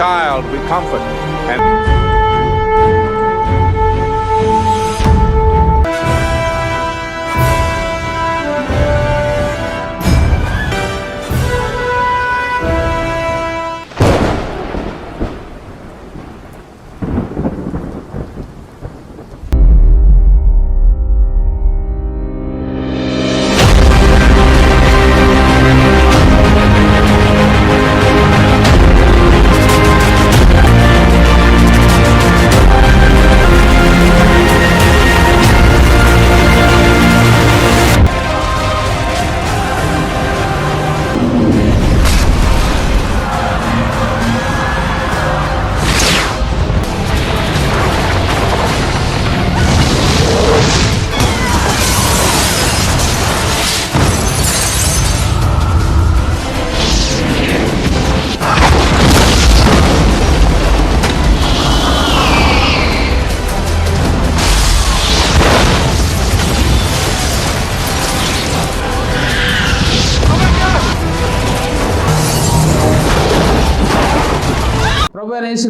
child we comfort.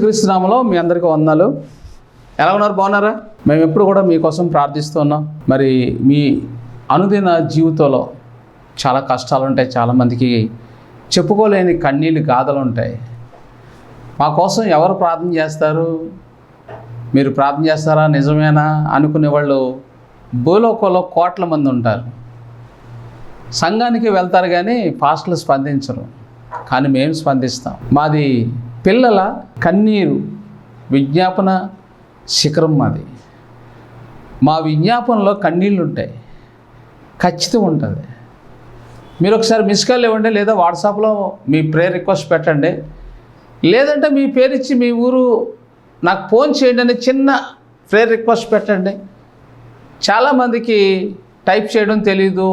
యేసుక్రీస్తునామలో మీ అందరికీ వందనాలు. ఎలా ఉన్నారు? బాగున్నారా? మేము ఎప్పుడు కూడా మీకోసం ప్రార్థిస్తున్నాం మరి మీ అనుదిన జీవితంలో చాలా కష్టాలు ఉంటాయి. చాలామందికి చెప్పుకోలేని కన్నీళ్ళు గాథలు ఉంటాయి. మా కోసం ఎవరు ప్రార్థన చేస్తారు? మీరు ప్రార్థన చేస్తారా? నిజమేనా? అనుకునే వాళ్ళు భూలోకంలో కోట్ల మంది ఉంటారు. సంఘానికి వెళ్తారు కానీ పాస్టర్లు స్పందించరు. కానీ మేము స్పందిస్తాం. మాది పిల్లల కన్నీరు విజ్ఞాపన శిఖరం మాది. మా విజ్ఞాపనలో కన్నీళ్ళు ఉంటాయి. ఖచ్చితం ఉంటుంది. మీరు ఒకసారి మిస్ కాల్ ఇవ్వండి లేదా వాట్సాప్లో మీ ప్రేయర్ రిక్వెస్ట్ పెట్టండి. లేదంటే మీ పేరు ఇచ్చి మీ ఊరు నాకు ఫోన్ చేయండి అని చిన్న ప్రేయర్ రిక్వెస్ట్ పెట్టండి. చాలామందికి టైప్ చేయడం తెలీదు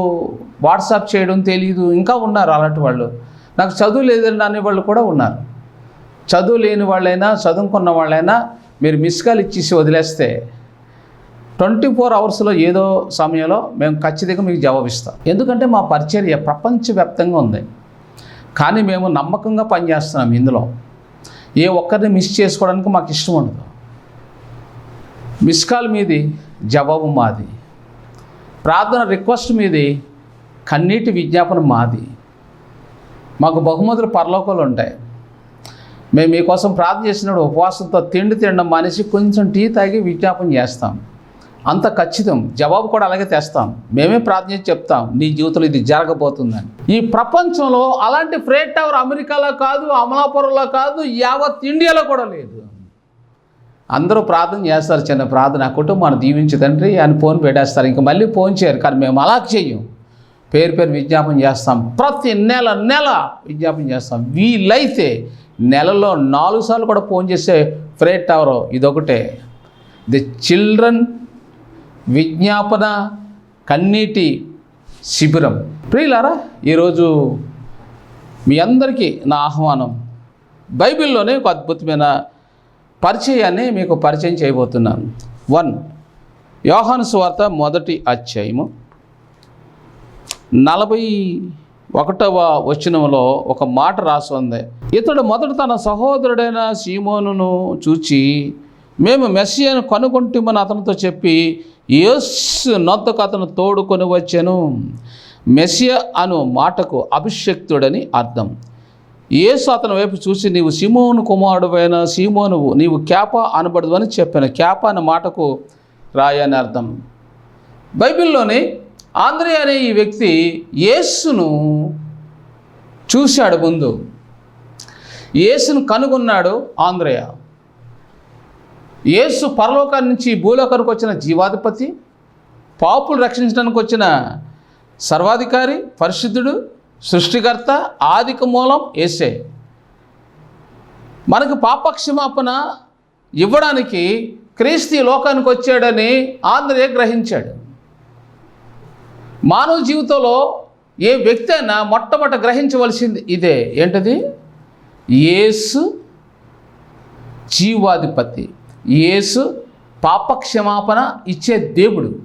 వాట్సాప్ చేయడం తెలీదు ఇంకా ఉన్నారు అలాంటి వాళ్ళు. నాకు చదువు లేదని అనే వాళ్ళు కూడా ఉన్నారు. చదువు లేని వాళ్ళైనా చదువుకున్న వాళ్ళైనా మీరు మిస్ కాల్ ఇచ్చేసి వదిలేస్తే ట్వంటీ ఫోర్ అవర్స్లో ఏదో సమయంలో మేము ఖచ్చితంగా మీకు జవాబిస్తాం ఎందుకంటే మా పరిచర్య ప్రపంచవ్యాప్తంగా ఉంది. కానీ మేము నమ్మకంగా పనిచేస్తున్నాం ఇందులో. ఏ ఒక్కరిని మిస్ చేసుకోవడానికి మాకు ఇష్టం ఉండదు. మిస్ కాల్ మీది జవాబు మాది. ప్రార్థన రిక్వెస్ట్ మీది కన్నీటి విజ్ఞాపన మాది. మాకు బహుమతులు పరలోకాలు ఉంటాయి. మేము మీకోసం ప్రార్థన చేసినప్పుడు ఉపవాసంతో తిండి తినడం మనిషి కొంచెం టీ తాగి విజ్ఞాపన చేస్తాం. అంత ఖచ్చితం. జవాబు కూడా అలాగే తెస్తాం. మేమే ప్రార్థన చేసి చెప్తాం. నీ జీవితంలో ఇది జరగబోతుందని. ఈ ప్రపంచంలో అలాంటి ఫ్రేట్ టవర్ అమెరికాలో కాదు అమలాపురంలో కాదు యావత్ ఇండియాలో కూడా లేదు. అందరూ ప్రార్థన చేస్తారు చిన్న ప్రార్థన. ఆ కుటుంబాన్ని దీవించు తండ్రి అని ఫోన్ పెట్టేస్తారు. ఇంకా మళ్ళీ ఫోన్ చేయరు. కానీ మేము అలా చెయ్యం. పేరు పేరు విజ్ఞాపన చేస్తాం. ప్రతి నెల నెల విజ్ఞాపన చేస్తాం. వీలైతే నెలలో నాలుగు సార్లు కూడా ఫోన్ చేసే ఫ్రేట్ టవర్ ఇదొకటే. ది చిల్డ్రన్ విజ్ఞాపన కన్నీటి శిబిరం. ప్రియులారా ఈరోజు మీ అందరికీ నా ఆహ్వానం. బైబిల్లోనే ఒక అద్భుతమైన పరిచయాన్ని మీకు పరిచయం చేయబోతున్నాను. వన్ యోహాను స్వార్త మొదటి అధ్యాయము నలభై ఒకటవ వచనంలో ఒక మాట రాసి ఉంది ఇతడు మొదట తన సహోదరుడైన సీమోనును చూచి మేము మెస్సియను కనుగొంటామని అతనితో చెప్పి యేసు నొద్దకు అతను తోడుకొని వచ్చాను. మెస్సియా అను మాటకు అభిషక్తుడని అర్థం. యేసు అతని వైపు చూసి నీవు సీమోను కుమారుడువైన సీమోనువు నీవు క్యాప అనబడదు అని చెప్పాను. క్యాప అనే మాటకు రాయని అర్థం. బైబిల్లోని ఆంధ్రే అనే ఈ వ్యక్తి యేసును చూశాడు ముందు. యేసును కనుగొన్నాడు ఆంధ్రయ యేసు పరలోకాన్ని నుంచి భూలోకానికి వచ్చిన జీవాధిపతి పాపులు రక్షించడానికి వచ్చిన సర్వాధికారి పరిశుద్ధుడు సృష్టికర్త ఆదిక మూలం ఏసే మనకు పాపక్షమాపణ ఇవ్వడానికి క్రీస్తు లోకానికి వచ్చాడని ఆంధ్రయ గ్రహించాడు. మానవ జీవితంలో ఏ వ్యక్తి అయినా మొట్టమొదట గ్రహించవలసింది ఇదే. ఏంటది? యేసు జీవాధిపతి. యేసు పాపక్షమాపణ ఇచ్చే దేవుడు.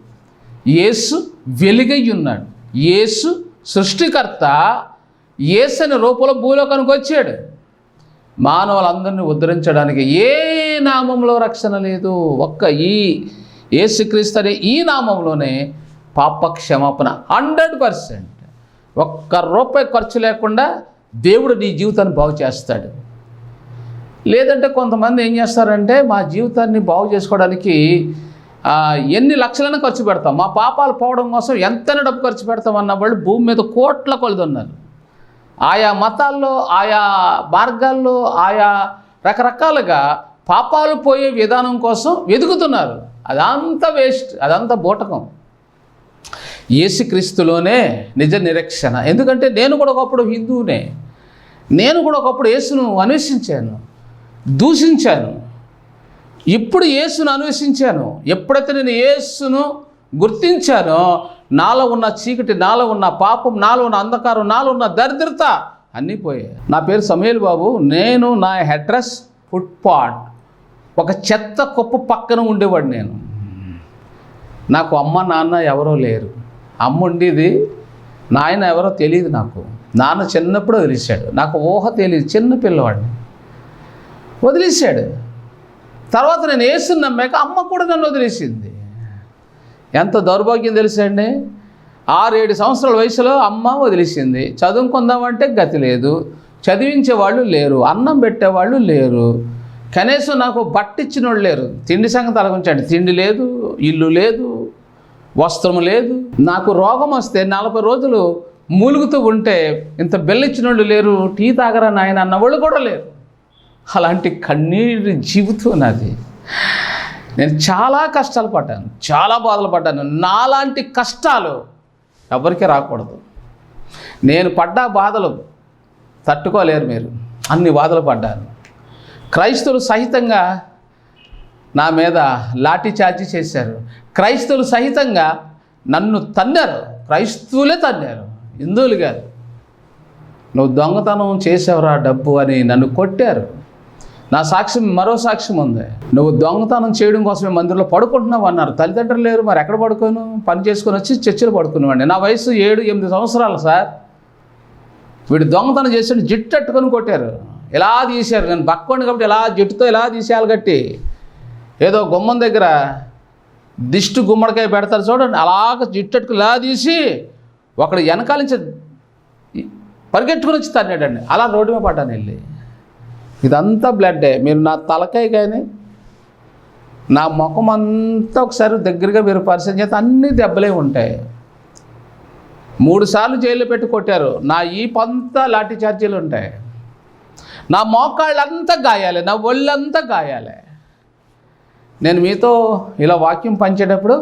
యేసు వెలుగై ఉన్నాడు యేసు సృష్టికర్త. ఏసని రూపంలో భూలోకానికి వచ్చాడు. మానవులందరినీ ఉద్ధరించడానికి ఏ నామంలో రక్షణ లేదు. ఒక్క ఈ ఏసుక్రీస్తు అనే ఈ నామంలోనే పాప క్షమాపణ హండ్రెడ్ పర్సెంట్. ఒక్క రూపాయి ఖర్చు లేకుండా దేవుడు నీ జీవితాన్ని బాగు చేస్తాడు. లేదంటే కొంతమంది ఏం చేస్తారంటే మా జీవితాన్ని బాగు చేసుకోవడానికి ఎన్ని లక్షలైనా ఖర్చు పెడతాం. మా పాపాలు పోవడం కోసం ఎంతైనా డబ్బు ఖర్చు పెడతాం అన్న వాళ్ళు భూమి మీద కోట్ల కొలిది ఉన్నారు ఆయా మతాల్లో ఆయా మార్గాల్లో ఆయా రకరకాలుగా పాపాలు పోయే విధానం కోసం వెతుకుతున్నారు. అదంతా వేస్ట్ అదంతా బూటకం. యేసుక్రీస్తులోనే నిజ నిరీక్షణ. ఎందుకంటే నేను కూడా ఒకప్పుడు హిందువునే. నేను కూడా ఒకప్పుడు యేసును అన్వేషించాను దూషించాను. ఇప్పుడు యేసును అన్వేషించాను. ఎప్పుడైతే నేను యేసును గుర్తించానో నాలో ఉన్న చీకటి నాలో ఉన్న పాపం నాలో ఉన్న అంధకారం నాలో ఉన్న దరిద్రత అన్నీ పోయాయి. నా పేరు సమీల్ బాబు. నేను నా అడ్రస్ ఫుట్పాట్ ఒక చెత్త కుప్ప పక్కన ఉండేవాడు నేను. నాకు అమ్మ నాన్న ఎవరో లేరు. అమ్మ ఉండేది నాయన ఎవరో తెలియదు నాకు. నాన్న చిన్నప్పుడు వదిలేశాడు. నాకు ఊహ తెలియదు చిన్న పిల్లవాడిని. వదిలేశాడు. తర్వాత నేను వేసుని నమ్మాక అమ్మ కూడా నన్ను వదిలేసింది. ఎంత దౌర్భాగ్యం తెలిసండి ఆరేడు సంవత్సరాల వయసులో అమ్మ వదిలేసింది. చదువుకుందామంటే గతి లేదు. చదివించే వాళ్ళు లేరు. అన్నం పెట్టేవాళ్ళు లేరు. కనీసం నాకు బట్టిచ్చిన వాళ్ళు లేరు. తిండి సంగతి అలగించండి తిండి లేదు ఇల్లు లేదు. వస్త్రం లేదు. నాకు రోగం వస్తే నలభై రోజులు మూలుగుతూ ఉంటే ఇంత బెల్లిచ్చిన వాళ్ళు లేరు టీ తాగరా నాయన అన్నవాళ్ళు కూడా లేరు. అలాంటి కన్నీటి జీవితం నాది. నేను చాలా కష్టాలు పడ్డాను చాలా బాధలు పడ్డాను. నాలాంటి కష్టాలు ఎవరికీ రాకూడదు. నేను పడ్డ బాధలు తట్టుకోలేరు మీరు. అన్ని బాధలు పడ్డాను. క్రైస్తవులు సహితంగా నా మీద లాఠీ చార్జీ చేశారు. క్రైస్తవులు సహితంగా నన్ను తన్నారు. క్రైస్తవులే తన్నారు. హిందువులు కాదు. నువ్వు దొంగతనం చేసావురా డబ్బు అని నన్ను కొట్టారు. నా సాక్ష్యం మరో సాక్ష్యం ఉంది. నువ్వు దొంగతనం చేయడం కోసమే మందిరంలో పడుకుంటున్నావు అన్నారు. తల్లిదండ్రులు లేరు మరి ఎక్కడ పడుకోను? పని చేసుకొని వచ్చి చర్చిలో పడుకునేవాడిని. నా వయసు ఏడు ఎనిమిది సంవత్సరాలు సార్. వీడు దొంగతనం చేసి జిట్టు అట్టుకొని కొట్టారు. ఇలా తీశారు. నేను బక్కోండి కాబట్టి ఇలా జిట్టుతో ఇలా తీసేయాలి కట్టి ఏదో గుమ్మం దగ్గర దిష్టి గుమ్మడికాయ పెడతారు చూడండి అలాగ జిట్టట్టుకు లా తీసి ఒకడు వెనకాల నుంచి పరిగెట్టుకుని వచ్చి తన్నాడండి అలా రోడ్డు మీద పడ్డాను వెళ్ళి. ఇదంతా బ్లడ్డే. మీరు నా తలకాయ కానీ నా ముఖం అంతా ఒకసారి దగ్గరగా మీరు పరిశీలన చేస్తే అన్ని దెబ్బలే ఉంటాయి. మూడు సార్లు జైల్లో పెట్టి కొట్టారు. నా ఈ పంతా లాఠీ చార్జీలు ఉంటాయి. నా మోకాళ్ళంతా గాయాలి. నా ఒళ్ళంతా గాయాలి. నేను మీతో ఇలా వాక్యం పంచేటప్పుడు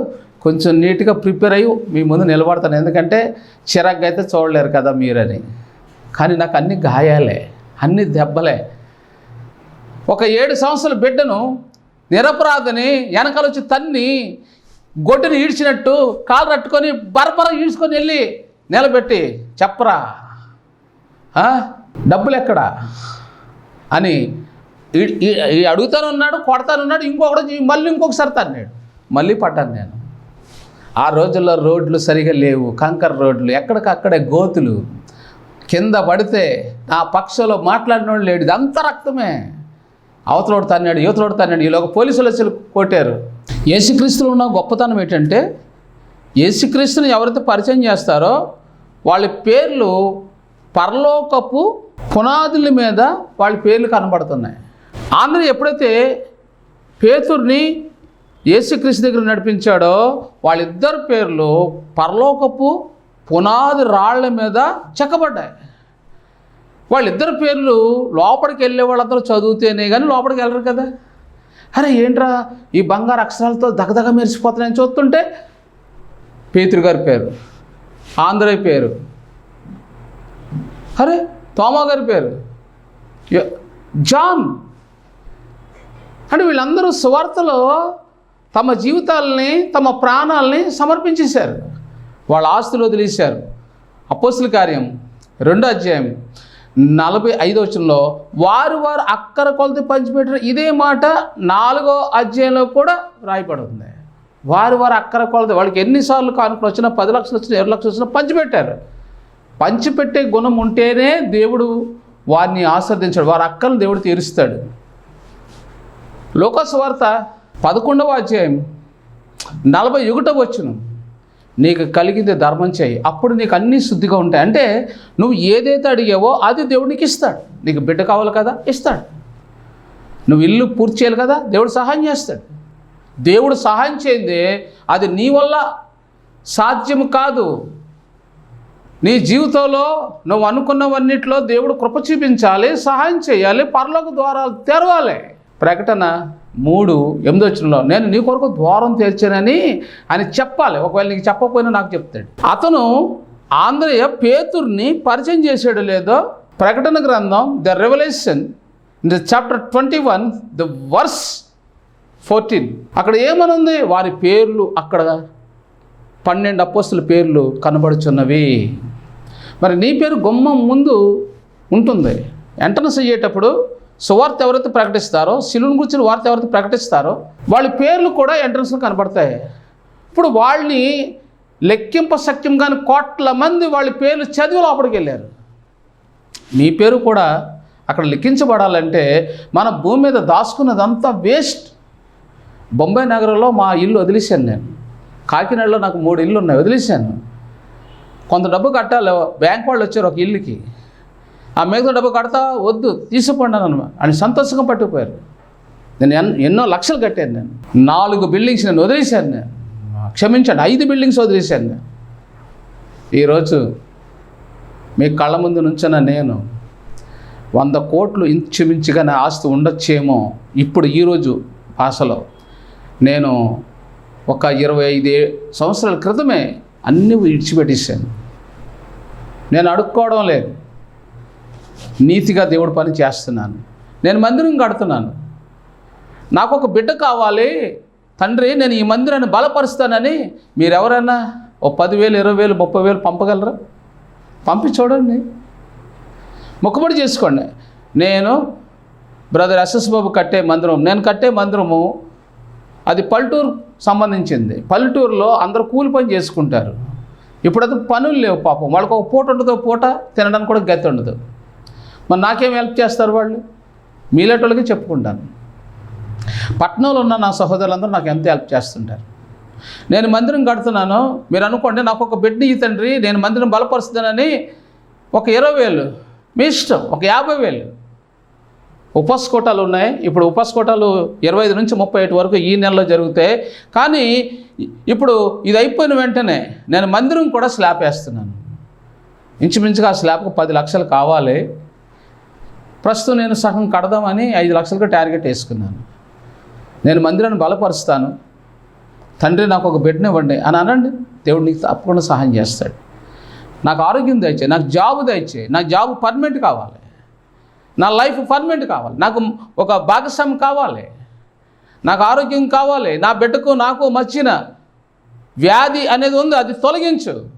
కొంచెం నీట్గా ప్రిపేర్ అయ్యి మీ ముందు నిలబడతాను. ఎందుకంటే చిరాగ్గా అయితే చూడలేరు కదా మీరని. కానీ నాకు అన్ని గాయాలే అన్ని దెబ్బలే. ఒక ఏడు సంవత్సరాల బిడ్డను నిరపరాధని వెనకాల వచ్చి తన్ని గొడ్డుని ఈడ్చినట్టు కాలు రట్టుకొని బరబర ఈడ్చుకొని వెళ్ళి నిలబెట్టి చెప్పరా? డబ్బులు ఎక్కడా అని అడుగుతానున్నాడు కొడతానున్నాడు ఇంకొకటి మళ్ళీ ఇంకొకసారి తన్నాడు మళ్ళీ పడ్డాను నేను. ఆ రోజుల్లో రోడ్లు సరిగా లేవు కంకర రోడ్లు ఎక్కడికక్కడే గోతులు. కింద పడితే ఆ పక్షంలో మాట్లాడినోడు లేడు అంత రక్తమే. అవతలోడు తన్నాడు యువతలోడు తన్నాడు ఈలోక పోలీసులు వచ్చి కొట్టారు. ఏసుక్రీస్తులు ఉన్న గొప్పతనం ఏంటంటే యేసుక్రీస్తుని ఎవరైతే పరిచయం చేస్తారో వాళ్ళ పేర్లు పరలోకపు పునాదుల మీద వాళ్ళ పేర్లు కనబడుతున్నాయి. ఆంధ్ర ఎప్పుడైతే పేతుర్ని యేసుక్రీస్తు దగ్గర నడిపించాడో వాళ్ళిద్దరు పేర్లు పరలోకపు పునాది రాళ్ళ మీద చెక్కబడ్డాయి. వాళ్ళిద్దరు పేర్లు లోపలికి వెళ్ళే వాళ్ళందరూ చదివితేనే కానీ లోపలికి వెళ్ళరు కదా. అరే ఏంట్రా ఈ బంగారు అక్షరాలతో దగదగ మెరిసిపోతున్నాయని చూస్తుంటే పేతురు గారి పేరు ఆంధ్రయ్య పేరు. అరే తోమా గారి పేరు. జాన్. అంటే వీళ్ళందరూ సువార్తలో తమ జీవితాలని తమ ప్రాణాలని సమర్పించేశారు. వాళ్ళ ఆస్తులు వదిలేశారు. అపోసుల కార్యం రెండో అధ్యాయం నలభై ఐదో వచనంలో వారు వారు అక్కర కొలత పంచిపెట్టారు ఇదే మాట నాలుగో అధ్యాయంలో కూడా రాయబడుతుంది వారు వారు అక్కర కొలత వాళ్ళకి ఎన్నిసార్లు కానుకలు వచ్చినా పది లక్షలు వచ్చినా ఇరవై లక్షలు వచ్చినా పంచిపెట్టారు. పంచిపెట్టే గుణం ఉంటేనే దేవుడు వారిని ఆస్వాదించాడు వారి అక్కలు దేవుడు తీరుస్తాడు. లోకస్ వార్త పదకొండవ అధ్యాయం నలభై ఒకటవ వచ్చును నీకు కలిగింది ధర్మం చేయి. అప్పుడు నీకు అన్నీ శుద్ధిగా ఉంటాయి. అంటే నువ్వు ఏదైతే అడిగావో అది దేవుడికి ఇస్తాడు. నీకు బిడ్డ కావాలి కదా? ఇస్తాడు. నువ్వు ఇల్లు పూర్తి చేయాలి కదా? దేవుడు సహాయం చేస్తాడు. దేవుడు సహాయం చేయందే అది నీ వల్ల సాధ్యం కాదు. నీ జీవితంలో నువ్వు అనుకున్నవన్నిట్లో దేవుడు కృప చూపించాలి సహాయం చేయాలి పరలోక ద్వారాలు తెరవాలి. ప్రకటన మూడు ఎనిమిది వచ్చినలో నేను నీ కొరకు ద్వారం తెరిచానని అని చెప్పాలి. ఒకవేళ నీకు చెప్పకపోయినా నాకు చెప్తాడు. అతను ఆంధ్రయ పేతుర్ని పరిచయం చేశాడు లేదో ప్రకటన గ్రంథం the revelation the chapter twenty one the verse fourteen. అక్కడ ఏమనుంది? వారి పేర్లు అక్కడ పన్నెండు అపోస్తుల పేర్లు కనబడుచున్నవి. మరి నీ పేరు గుమ్మం ముందు ఉంటుంది. ఎంట్రన్స్ అయ్యేటప్పుడు సువార్త ఎవరైతే ప్రకటిస్తారో శిలుని గురించిన వార్త ఎవరైతే ప్రకటిస్తారో వాళ్ళ పేర్లు కూడా ఎంట్రన్స్లో కనబడతాయి. ఇప్పుడు వాళ్ళని లెక్కింప సఖ్యం కానీ కోట్ల మంది వాళ్ళ పేర్లు చదివి లోపలికి వెళ్ళారు. మీ పేరు కూడా అక్కడ లిఖించబడాలంటే మన భూమి మీద దాచుకున్నదంతా వేస్ట్. బొంబాయి నగరంలో మా ఇల్లు వదిలేశాను నేను. కాకినాడలో నాకు మూడు ఇల్లు ఉన్నాయి వదిలేశాను. కొంత డబ్బు కట్టాలి బ్యాంక్ వాళ్ళు వచ్చారు ఒక ఇల్లుకి. ఆ మిగతా డబ్బు కడతా వద్దు తీసుకుపోండి అనమాట అని సంతోషంగా పట్టుకుపోయారు. నేను ఎన్ ఎన్నో లక్షలు కట్టాను నేను. నాలుగు బిల్డింగ్స్ నేను వదిలేశాను నేను. క్షమించండి ఐదు బిల్డింగ్స్ వదిలేశాను నేను. ఈరోజు మీ కళ్ళ ముందు నుంచిన నేను వంద కోట్లు ఇంచుమించుగా నా ఆస్తి ఉండొచ్చేమో ఇప్పుడు ఈరోజు భాషలో. నేను ఒక ఇరవై ఐదు సంవత్సరాల క్రితమే అన్నీ విడిచిపెట్టేశాను. నేను అడుక్కోవడం లేదు. నీతిగా దేవుడు పని చేస్తున్నాను. నేను మందిరం కడుతున్నాను. నాకు ఒక బిడ్డ కావాలి. తండ్రి నేను ఈ మందిరాన్ని బలపరుస్తానని మీరు ఎవరైనా ఓ పదివేలు ఇరవై వేలు ముప్పై వేలు పంపగలరా? పంపి చూడండి మొక్కుబడి చేసుకోండి. నేను బ్రదర్ ఎస్ఎస్ బాబు కట్టే మందిరం నేను కట్టే మందిరము అది పల్లెటూరు సంబంధించింది. పల్లెటూరులో అందరూ కూలి పని చేసుకుంటారు. ఇప్పుడు అది పనులు లేవు పాపం. వాళ్ళకి ఒక పూట ఉండదు పూట తినడానికి కూడా గతి ఉండదు. మరి నాకేం హెల్ప్ చేస్తారు వాళ్ళు? మీలేటోళ్ళకి చెప్పుకుంటాను. పట్నంలో ఉన్న నా సహోదరులందరూ నాకు ఎంత హెల్ప్ చేస్తుంటారు. నేను మందిరం కడుతున్నాను. మీరు అనుకోండి నాకు ఒక బిడ్డ ఈ తండ్రి నేను మందిరం బలపరుస్తానని ఒక ఇరవై వేలు. మీ ఇష్టం ఒక యాభై వేలు. ఉపాస్ కోటాలు ఉన్నాయి. ఇప్పుడు ఉపాస్ కోటాలు ఇరవై ఐదు నుంచి ముప్పై ఐదు వరకు ఈ నెలలో జరుగుతాయి కానీ ఇప్పుడు ఇది అయిపోయిన వెంటనే నేను మందిరం కూడా స్లాబ్ వేస్తున్నాను. ఇంచుమించుగా ఆ స్లాబ్కు పది లక్షలు కావాలి. ప్రస్తుతం నేను సగం కడదామని ఐదు లక్షలకు టార్గెట్ వేసుకున్నాను. నేను మందిరాన్ని బలపరుస్తాను. తండ్రి నాకు ఒక బిడ్డనివ్వండి అని అనండి. దేవుడు నీకు తప్పకుండా సహాయం చేస్తాడు. నాకు ఆరోగ్యం దయచే నాకు జాబ్ దయచే నా జాబ్ పర్మనెంట్ కావాలి. నా లైఫ్ పర్మనెంట్ కావాలి. నాకు ఒక భాగస్వామి కావాలి. నాకు ఆరోగ్యం కావాలి. నా బిడ్డకు నాకు మధ్యన వ్యాధి అనేది ఉంది అది తొలగించు.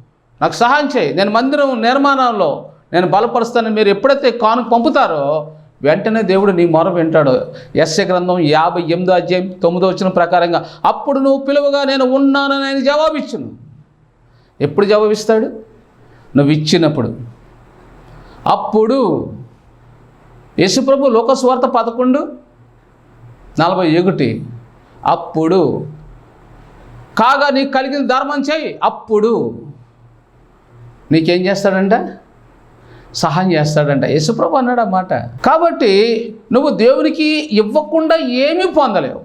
నాకు సహాయం చేయి. నేను మందిరం నిర్మాణంలో నేను బలపరుస్తానని మీరు ఎప్పుడైతే కానుక పంపుతారో వెంటనే దేవుడు నీ మొర వింటాడు. ఎస్య గ్రంథం యాభై ఎనిమిదో అధ్యాయం తొమ్మిదో వచ్చిన ప్రకారంగా అప్పుడు నువ్వు పిలువగా నేను ఉన్నానని ఆయన జవాబిచ్చును. ఎప్పుడు జవాబిస్తాడు? నువ్వు ఇచ్చినప్పుడు. అప్పుడు యేసుప్రభు లోకస్వార్త పదకొండు నలభై ఒకటి అప్పుడు కాగా నీకు కలిగిన ధర్మం చేయి. అప్పుడు నీకేం చేస్తాడంటే? సహాయం చేస్తాడంట. యేసుప్రభు అన్నాడు అన్నమాట కాబట్టి నువ్వు దేవునికి ఇవ్వకుండా ఏమీ పొందలేవు.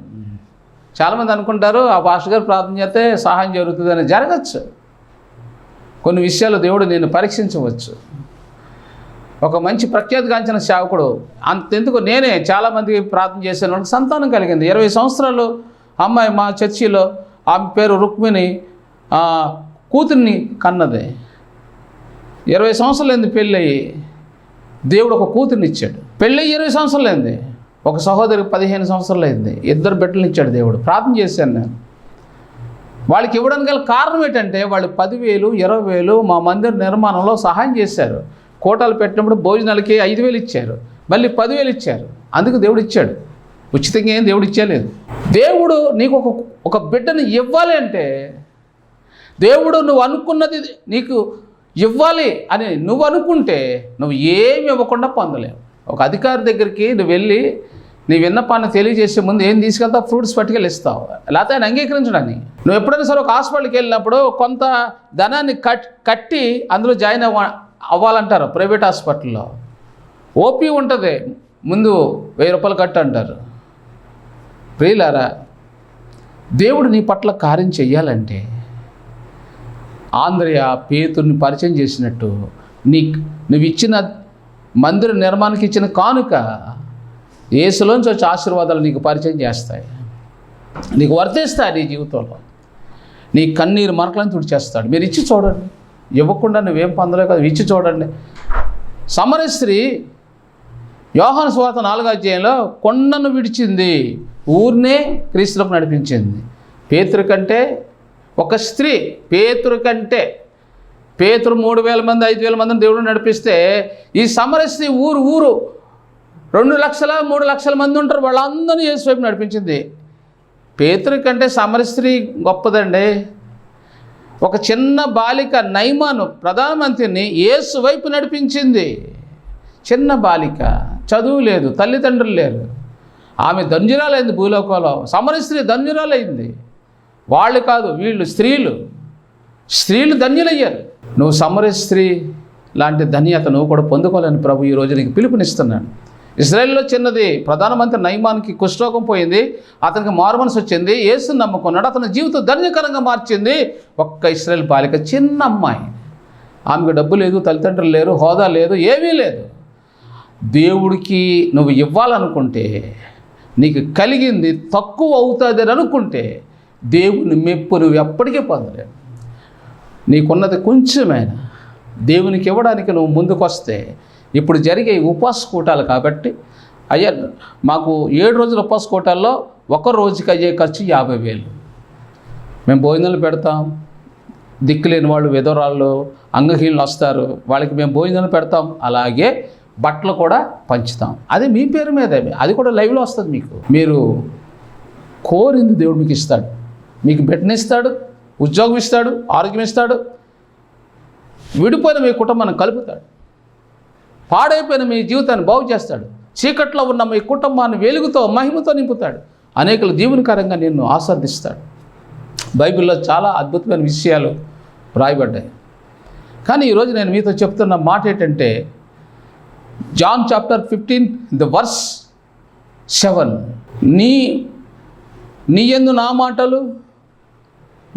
చాలామంది అనుకుంటారు ఆ పాస్టర్ గారు ప్రార్థన చేస్తే సహాయం జరుగుతుందని. జరగచ్చు. కొన్ని విషయాలు దేవుడు నేను పరీక్షించవచ్చు. ఒక మంచి ప్రఖ్యాతిగాంచిన సేవకుడు అంతెందుకు? నేనే చాలామందికి ప్రార్థన చేశాను. వాళ్ళకి సంతానం కలిగింది. ఇరవై సంవత్సరాలు అమ్మాయి మా చర్చిలో ఆమె పేరు రుక్మిణి కూతుర్ని కన్నది. ఇరవై సంవత్సరాలు అయింది పెళ్ళయి. దేవుడు ఒక కూతురునిచ్చాడు. పెళ్ళయి ఇరవై సంవత్సరాలు అయింది. ఒక సహోదరికి పదిహేను సంవత్సరాలు అయింది. ఇద్దరు బిడ్డలు ఇచ్చాడు దేవుడు. ప్రార్థన చేశాను నేను. వాళ్ళకి ఇవ్వడానికి గల కారణం ఏంటంటే వాళ్ళు పదివేలు ఇరవై వేలు మా మందిర నిర్మాణంలో సహాయం చేశారు. కోటాలు పెట్టినప్పుడు భోజనాలకి ఐదు వేలు ఇచ్చారు. మళ్ళీ పదివేలు ఇచ్చారు. అందుకు దేవుడు ఇచ్చాడు. ఉచితంగా ఏం దేవుడు ఇచ్చేయలేదు దేవుడు నీకు ఒక ఒక బిడ్డను ఇవ్వాలి అంటే దేవుడు నువ్వు అనుకున్నది నీకు ఇవ్వాలి అని నువ్వు అనుకుంటే నువ్వు ఏమి ఇవ్వకుండా పొందలేవు. ఒక అధికారి దగ్గరికి నువ్వు వెళ్ళి నీ విన్నపాన్ని తెలియజేసే ముందు ఏం తీసుకెళ్తావు? ఫ్రూట్స్ పట్టుకెళ్ళి ఇస్తావు. లేకపోతే ఆయన అంగీకరించడాన్ని. నువ్వు ఎప్పుడైనా సరే ఒక హాస్పిటల్కి వెళ్ళినప్పుడు కొంత ధనాన్ని కట్ కట్టి అందులో జాయిన్ అవ్వ అవ్వాలంటారు ప్రైవేట్ హాస్పిటల్లో. ఓపీ ఉంటుంది. ముందు వెయ్యి రూపాయలు కట్టు అంటారు. ప్రియులారా దేవుడు నీ పట్ల కార్యం చెయ్యాలంటే ఆంధ్రయ పేతుర్ని పరిచయం చేసినట్టు నీ నువ్వు ఇచ్చిన మందిర నిర్మాణానికి ఇచ్చిన కానుక ఏసులోంచి వచ్చే ఆశీర్వాదాలు నీకు పరిచయం చేస్తాయి. నీకు వర్తిస్తాయి నీ జీవితంలో. నీ కన్నీరు మరకలను తుడిచేస్తాడు మీరు ఇచ్చి చూడండి. ఇవ్వకుండా నువ్వేం పొందలేవు కదా ఇచ్చి చూడండి. సమరస్త్రీ యోహాను స్వాత నాలుగో అధ్యాయంలో కొండను విడిచింది. ఊరినే క్రీస్తులకు నడిపించింది. పేతురు కంటే ఒక స్త్రీ పేతురు కంటే పేతురు మూడు వేల మంది ఐదు వేల మందిని దేవుడు నడిపిస్తే ఈ సమరస్త్రీ ఊరు ఊరు రెండు లక్షల మూడు లక్షల మంది ఉంటారు. వాళ్ళందరినీ యేసు వైపు నడిపించింది. పేతురు కంటే సమరస్త్రీ గొప్పదండి. ఒక చిన్న బాలిక నైమాను ప్రధానమంత్రిని యేసు వైపు నడిపించింది. చిన్న బాలిక చదువు లేదు తల్లిదండ్రులు లేరు. ఆమె ధన్యురాలైంది భూలోకంలో. సమరస్త్రీ ధన్యురాలైంది. వాళ్ళు కాదు వీళ్ళు స్త్రీలు. స్త్రీలు ధన్యులయ్యారు. నువ్వు సమరస్త్రీ లాంటి ధన్యత నువ్వు కూడా పొందుకోవాలని ప్రభు ఈ రోజు నీకు పిలుపునిస్తున్నాను ఇజ్రాయెల్లో చిన్నది ప్రధానమంత్రి నైమానికి కుష్ఠరోగం పోయింది అతనికి మార్మనసు వచ్చింది ఏసు నమ్ముకున్నాడు అతని జీవితం ధన్యకరంగా మార్చింది. ఒక్క ఇస్రాయల్ బాలిక చిన్న అమ్మాయి. ఆమెకు డబ్బు లేదు తల్లిదండ్రులు లేరు హోదా లేదు ఏమీ లేదు. దేవుడికి నువ్వు ఇవ్వాలనుకుంటే నీకు కలిగింది తక్కువ అవుతుంది అని అనుకుంటే దేవుని మెప్పు నువ్వు ఎప్పటికీ పొందలేవు నీకున్నది కొంచెమైనా దేవునికి ఇవ్వడానికి నువ్వు ముందుకొస్తే ఇప్పుడు జరిగే ఉపాస కూటాలు కాబట్టి అయ్యా మాకు ఏడు రోజుల ఉపాస కూటాల్లో ఒక రోజుకి అయ్యే ఖర్చు యాభై వేలు. మేము భోజనాలు పెడతాం దిక్కులేని వాళ్ళు విధవరాళ్ళు అంగహీనులు వస్తారు వాళ్ళకి మేము భోజనాలు పెడతాం అలాగే బట్టలు కూడా పంచుతాం. అది మీ పేరు మీదే అది కూడా లైవ్లో వస్తుంది మీకు. మీరు కోరింది దేవుడు మీకు ఇస్తాడు. మీకు బిడ్డనిస్తాడు ఉద్యోగం ఇస్తాడు ఆరోగ్యం ఇస్తాడు. విడిపోయిన మీ కుటుంబాన్ని కలుపుతాడు. పాడైపోయిన మీ జీవితాన్ని బాగు చేస్తాడు. చీకట్లో ఉన్న మీ కుటుంబాన్ని వెలుగుతో మహిమతో నింపుతాడు. అనేకలు దీవునికరంగా నిన్ను ఆస్వాదిస్తాడు. బైబిల్లో చాలా అద్భుతమైన విషయాలు రాయబడ్డాయి. కానీ ఈరోజు నేను మీతో చెప్తున్న మాట ఏంటంటే John chapter fifteen the verse seven. నీ నీ ఎందు నా మాటలు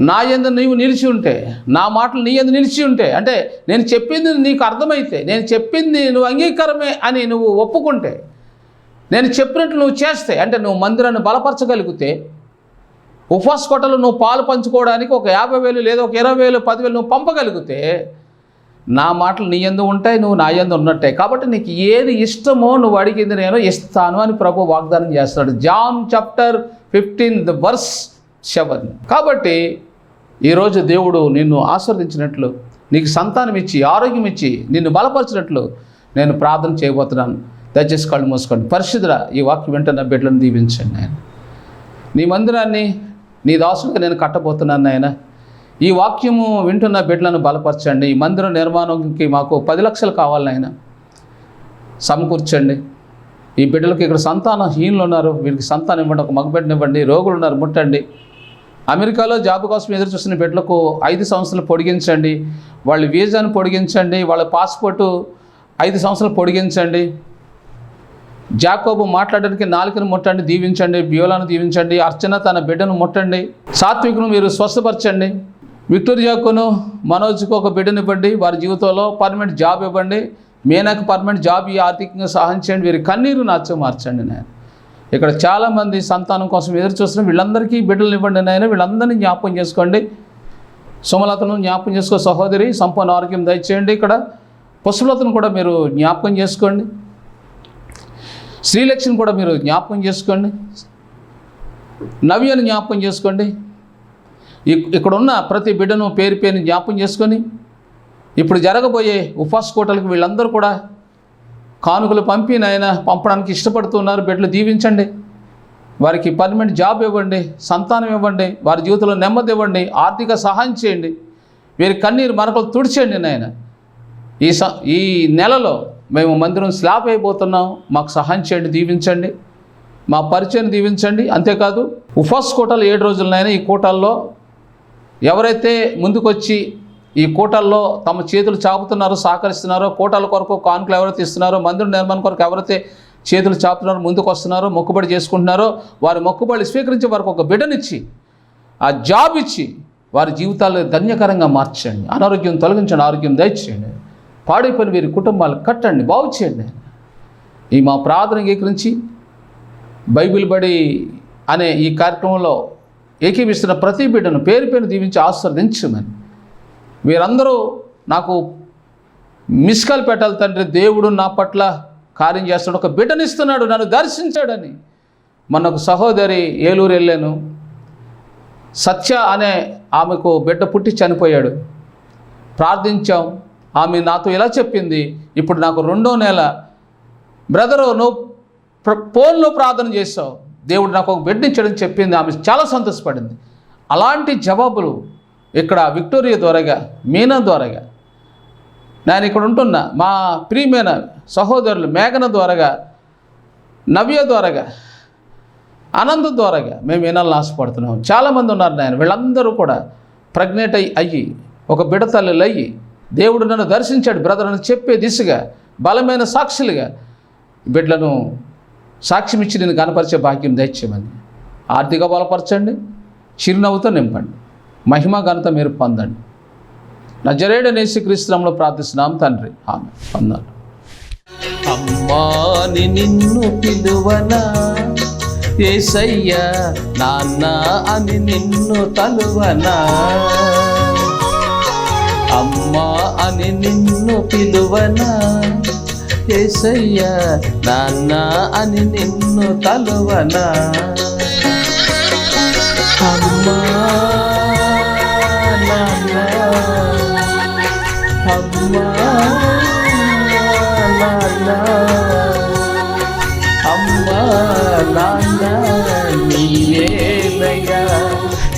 నా ఎందు నీవు నిలిచి ఉంటే నా మాటలు నీ ఎందు నిలిచి ఉంటే అంటే నేను చెప్పింది నీకు అర్థమైతే నేను చెప్పింది నువ్వు అంగీకారమే అని నువ్వు ఒప్పుకుంటే నేను చెప్పినట్లు నువ్వు చేస్తే అంటే నువ్వు మందిరాన్ని బలపరచగలిగితే ఉపవాస కొట్టలు నువ్వు పాలు పంచుకోవడానికి ఒక యాభై వేలు లేదా ఒక ఇరవై వేలు పదివేలు నువ్వు పంపగలిగితే నా మాటలు నీ ఎందు ఉంటాయి నువ్వు నా ఎందు ఉన్నట్టే. కాబట్టి నీకు ఏది ఇష్టమో నువ్వు అడిగింది నేను ఇస్తాను అని ప్రభు వాగ్దానం చేస్తాడు John chapter fifteen the verse seven. కాబట్టి ఈరోజు దేవుడు నిన్ను ఆశీర్వదించినట్లు నీకు సంతానం ఇచ్చి ఆరోగ్యం ఇచ్చి నిన్ను బలపరిచినట్లు నేను ప్రార్థన చేయబోతున్నాను. దయచేసి కళ్ళు మూసుకోండి. పరిశుద్ధ ఈ వాక్యం వెంటనే బిడ్డలను దీవించండి ఆయన నీ మందిరాన్ని నీ దాసుడిగా నేను కట్టబోతున్నాను ఆయన ఈ వాక్యము వింటున్న బిడ్డలను బలపరచండి. ఈ మందిర నిర్మాణంకి మాకు పది లక్షలు కావాలి నాయన. సమకూర్చండి. ఈ బిడ్డలకు ఇక్కడ సంతానహీనులు ఉన్నారు. వీరికి సంతానం ఇవ్వండి ఒక మగబిడ్డని ఇవ్వండి రోగులు ఉన్నారు ముట్టండి. అమెరికాలో జాబ్ కోసం ఎదురు చూస్తున్న బిడ్డలకు ఐదు సంవత్సరాలు పొడిగించండి. వాళ్ళ వీజాను పొడిగించండి. వాళ్ళ పాస్పోర్టు ఐదు సంవత్సరాలు పొడిగించండి. జాకోబు మాట్లాడడానికి నాలుకను ముట్టండి దీవించండి బియోలాను దీవించండి అర్చన తన బిడ్డను ముట్టండి. సాత్వికును మీరు స్వస్థపరచండి. విక్టోర్ జాకును మనోజ్కు ఒక బిడ్డను ఇవ్వండి. వారి జీవితంలో పర్మనెంట్ జాబ్ ఇవ్వండి. మీనాకు పర్మనెంట్ జాబ్ ఈ ఆర్థికంగా సహాయం చేయండి. వీరి కన్నీరు నాచ మార్చండి నేను ఇక్కడ చాలామంది సంతానం కోసం ఎదురు చూస్తున్న వీళ్ళందరికీ బిడ్డలు ఇవ్వండి నాయన. వీళ్ళందరినీ జ్ఞాపకం చేసుకోండి. సుమలతను జ్ఞాపకం చేసుకో సహోదరి సంపూర్ణ ఆరోగ్యం దయచేయండి ఇక్కడ. పశువులతను కూడా మీరు జ్ఞాపకం చేసుకోండి. శ్రీలక్ష్మిని కూడా మీరు జ్ఞాపకం చేసుకోండి. నవ్యను జ్ఞాపకం చేసుకోండి. ఇక్కడున్న ప్రతి బిడ్డను పేరు పేరుని జ్ఞాపకం చేసుకొని ఇప్పుడు జరగబోయే ఉపాస కోటలకు వీళ్ళందరూ కూడా కానుకలు పంపి నాయన పంపడానికి ఇష్టపడుతున్నారు. బిడ్డలు దీవించండి. వారికి పర్మనెంట్ జాబ్ ఇవ్వండి. సంతానం ఇవ్వండి. వారి జీవితంలో నెమ్మది ఇవ్వండి. ఆర్థిక సహాయం చేయండి. వీరి కన్నీరు మరకలు తుడిచేయండి నాయన. ఈ స ఈ నెలలో మేము మందిరం స్లాప్ అయిపోతున్నాం. మాకు సహాయం చేయండి. దీవించండి. మా పరిచయం దీవించండి. అంతేకాదు ఉఫాస్ కోటలు ఏడు రోజులనైనా ఈ కోటల్లో ఎవరైతే ముందుకొచ్చి ఈ కూటల్లో తమ చేతులు చాపుతున్నారో సహకరిస్తున్నారో. కూటల కొరకు కానుకలు ఎవరైతే ఇస్తున్నారో మందిర నిర్మాణం కొరకు ఎవరైతే చేతులు చాపుతున్నారో ముందుకు వస్తున్నారో మొక్కుబడి చేసుకుంటున్నారో వారి మొక్కుబడి స్వీకరించి వారికి ఒక బిడ్డనిచ్చి ఆ జాబ్ ఇచ్చి వారి జీవితాలు ధన్యకరంగా మార్చండి. అనారోగ్యం తొలగించండి ఆరోగ్యం దయచేయండి. పాడైపోయిన వీరి కుటుంబాలు కట్టండి బాగు చేయండి. ఈ మా ప్రార్థన అంగీకరించి బైబిల్ బడి అనే ఈ కార్యక్రమంలో ఏకీవిస్తున్న ప్రతి బిడ్డను పేరు పేరు దీవించి ఆస్వాదించమని వీరందరూ నాకు మిస్కల్ పెట్టాలి తండ్రి. దేవుడు నా పట్ల కార్యం చేస్తాడు ఒక బిడ్డనిస్తున్నాడు. నన్ను దర్శించాడని. మన ఒక సహోదరి ఏలూరు వెళ్ళాను. సత్య అనే ఆమెకు బిడ్డ పుట్టి చనిపోయాడు. ప్రార్థించాం. ఆమె నాతో ఇలా చెప్పింది. ఇప్పుడు నాకు రెండో నెల. బ్రదరు నువ్వు ఫోన్లో ప్రార్థన చేసావు దేవుడు నాకు ఒక బిడ్డ ఇచ్చాడని చెప్పింది. ఆమె చాలా సంతోషపడింది. అలాంటి జవాబులు ఇక్కడ విక్టోరియా ద్వారాగా మీనా ద్వారాగా. నేను ఇక్కడ ఉంటున్న మా ప్రియమైన సహోదరులు మేఘన ద్వారాగా నవ్య ద్వారాగా ఆనంద ద్వారాగా మేము వినాలని ఆశపడుతున్నాం. చాలామంది ఉన్నారు నాయన వీళ్ళందరూ కూడా ప్రెగ్నెంట్ అయ్యి అయ్యి ఒక బిడ్డ అయ్యి దేవుడు నన్ను దర్శించాడు బ్రదర్ అని చెప్పే దిశగా బలమైన సాక్షులుగా బిడ్డలను సాక్ష్యం ఇచ్చి నేను కనపరిచే భాగ్యం దయచేయమని. ఆర్థిక బలపరచండి చిరునవ్వుతో నింపండి. మహిమ ఘనత మీరు పొందండి. నజరేడు నేసుక్రీస్తునంలో ప్రార్థిస్తున్నాం తండ్రి. ఆమె పొందాలి అమ్మాని నిన్ను పిలువనా? ఏసయ్య నాన్న అని నిన్ను తలువనా? అమ్మా అని నిన్ను పిలువనా? ఏసయ్య నాన్న అని నిన్ను తలువనా? అమ్మా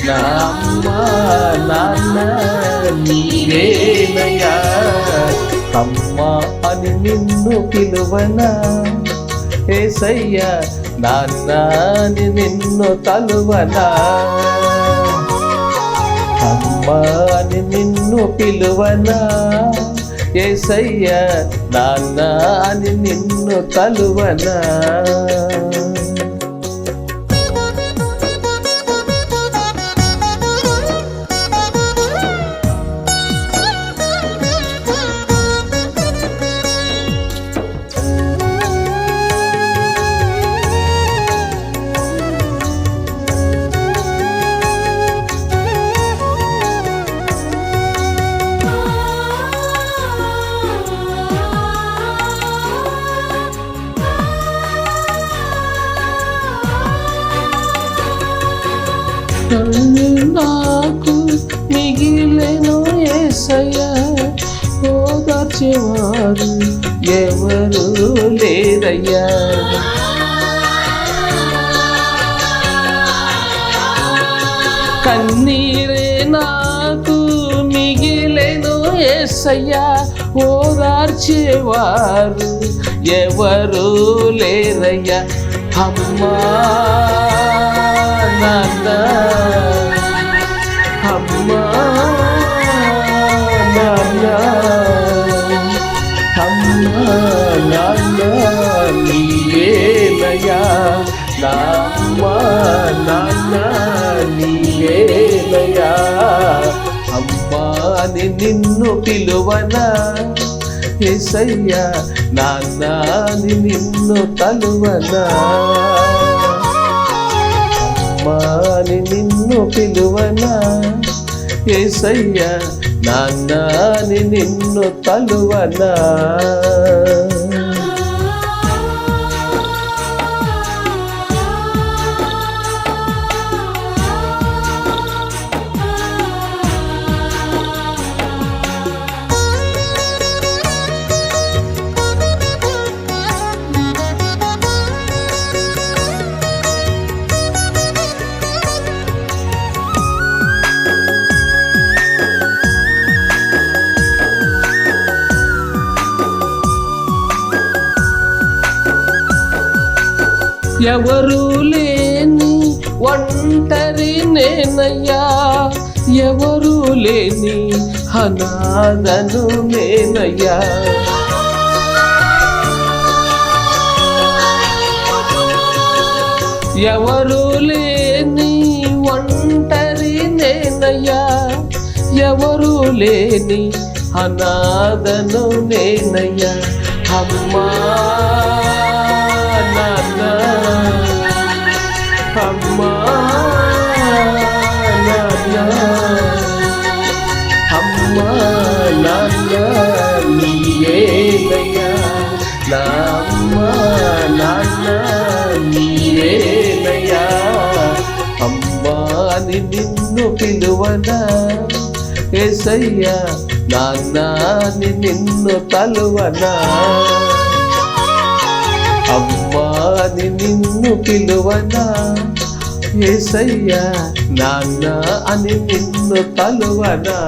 నా అమ్మా అమ్మా అని నిన్ను పిలువనా? ఏసయ్యా నాన్న అని నిన్ను తలువనా? అమ్మా అని నిన్ను పిలువనా? ఏసయ్యా నాన్న అని నిన్ను తలువనా? నాకు మిగిలెను ఏసయ్యా ఓదార్చేవారు ఎవరు లేరయ్యా. కన్నీరే నాకు మిగిలెను ఏసయ్యా ఓదార్చేవారు ఎవరు లేరయ్యా. అమ్మా. నాన్న. అమ్మా నాన్న. అమ్మా నాన్న నీవేనయ్యా. నా నాన్న నీవేనయ్యా. అమ్మా అని నిన్ను పిలువనా? ఎసయ్యా నాన్నాని నిన్ను తలువనా? అమ్మా అని నిన్ను పిలువనా? ఏసయ్యా నాన్నని నిన్ను తలువనా? ఎవరూ లేని ఒంటరి నేనయ్యా. ఎవరూ లేని అనాథను నేనయ్యా. ఎవరూ లేని ఒంటరి నేనయ్యా. ఎవరూ లేని అనాథను నేనయ్యా. అమ్మా నాన్న. అని నిన్ను పిలువనా. ఏసయ్యా నాన్న అని నిన్ను తలువనా. అమ్మా అని నిన్ను పిలువనా. ఏసయ్యా నాన్న అని నిన్ను తలువనా.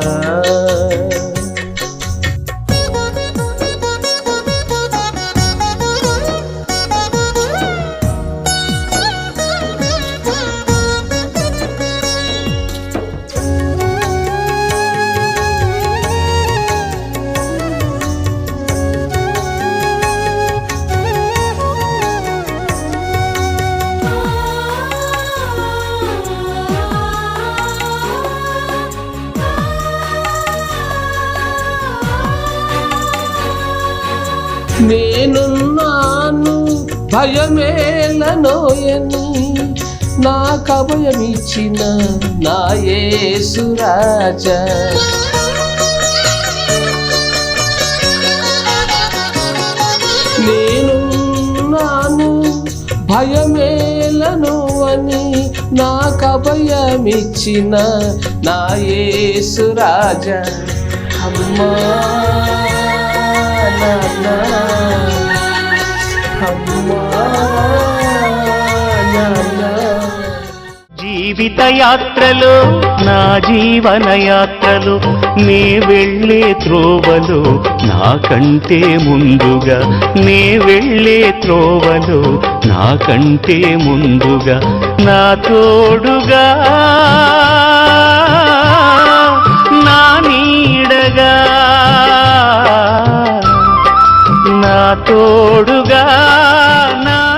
భయమేలనోయని నా కభయమిచ్చిన నా యేసురాజా నాను భయమేలను అని నా కభయమిచ్చిన నా యేసురాజా అమ్మా అమ్మా. జీవిత యాత్రలు నా జీవన యాత్రలు నే వెళ్ళే త్రోవలు నాకంటే ముందుగా. నే వెళ్ళే త్రోవలు నాకంటే ముందుగా. నా తోడుగా నా నీడగా. నా తోడుగా నా